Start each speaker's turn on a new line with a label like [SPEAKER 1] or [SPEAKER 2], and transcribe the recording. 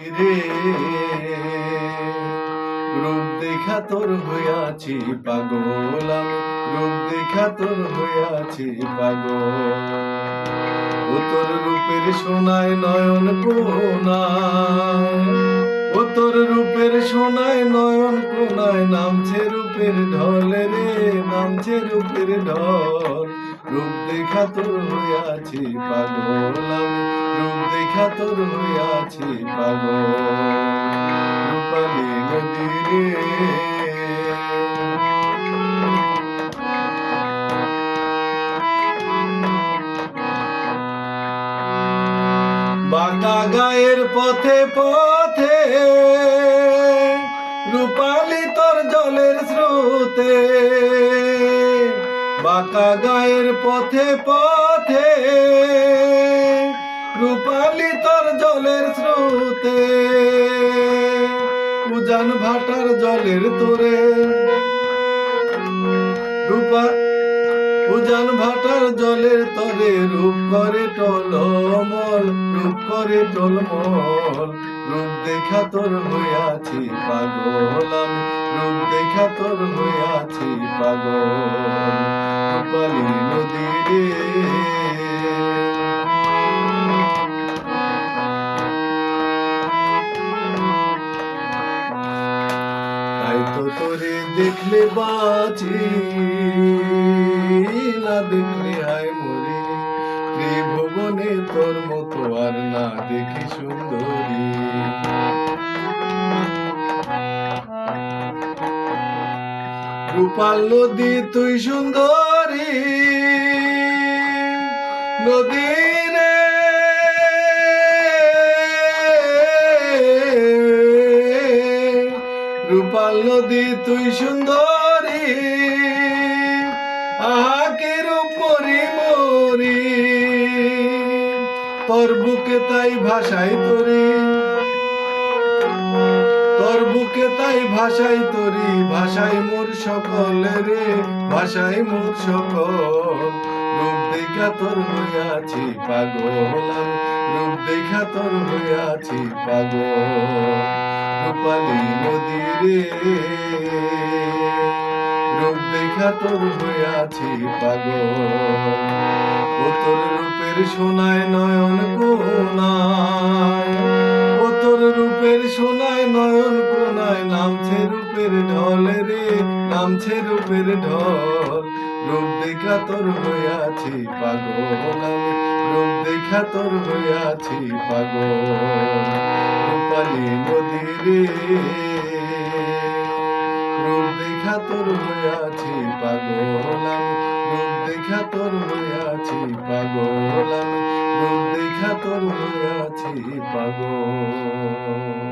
[SPEAKER 1] রে। রূপ দেখা তোর হইয়াছি পাগল আমি। রূপ দেখা তোর হইয়াছি পাগল। ও তোর রূপের সোনায় নয়ন কোনায়। ও তোর রূপের সোনায় নয়ন কোনায়। নামছে রূপের ঢলে রে, নামছে রূপের ঢল। রূপ দেখা তোর হইয়াছি পাগল রূপ দেখা তোর হইয়াছি পাগল। রূপালী নদী রে বাঁকা গায়ের পথে পথে রূপালি তোর জলের স্রোতে। বাঁকা গায়ের পথে পথে, রূপালি তোর জলের স্রোতে, উজান ভাটার জলের তোরে। রূপা, উজান ভাটার জলের তরে, রূপ করে টলমল রূপ করে টলমল রূপ দেখা তোর হইয়াছি পাগল আমি। রূপ দেখা তোর হইয়াছি পাগল। রূপালী নদী রে। তো তোরে দেখলে বাঁচি, না দেখলে হায় মরি। ত্রিভুবনে তোর মতো আর না দেখি সুন্দরী। রূপাল নদী তুই সুন্দরী। নদী রে রূপাল নদী তুই সুন্দরী। আহা কি রূপ মরি মরি, তোর বুকে তাই ভাষাই তোরি তোর বুকে তাই ভাষাই তোরি ভাষাই মোর সকল রে ভাষাই মোর সকল। রূপ দেখা তোর হইয়াছি পাগল, রূপ দেখা তোর হইয়াছি পাগল। রূপালী নদী রে, রূপ দেখা তোর হইয়াছি পাগল। ও তোর রূপের সোনায় নয়ন রূপের সোনায় নয়ন কোনায় নামছে রূপের ঢল রে, নামছে রূপের ঢল। রূপ দেখা তোর হইয়াছি পাগল রূপ দেখা তোর হইয়াছি পাগল। রূপালী নদী রে, রূপ দেখা তোর হইয়াছি পাগল রূপ দেখা তোর হইয়াছি তোর হইয়াছি পাগল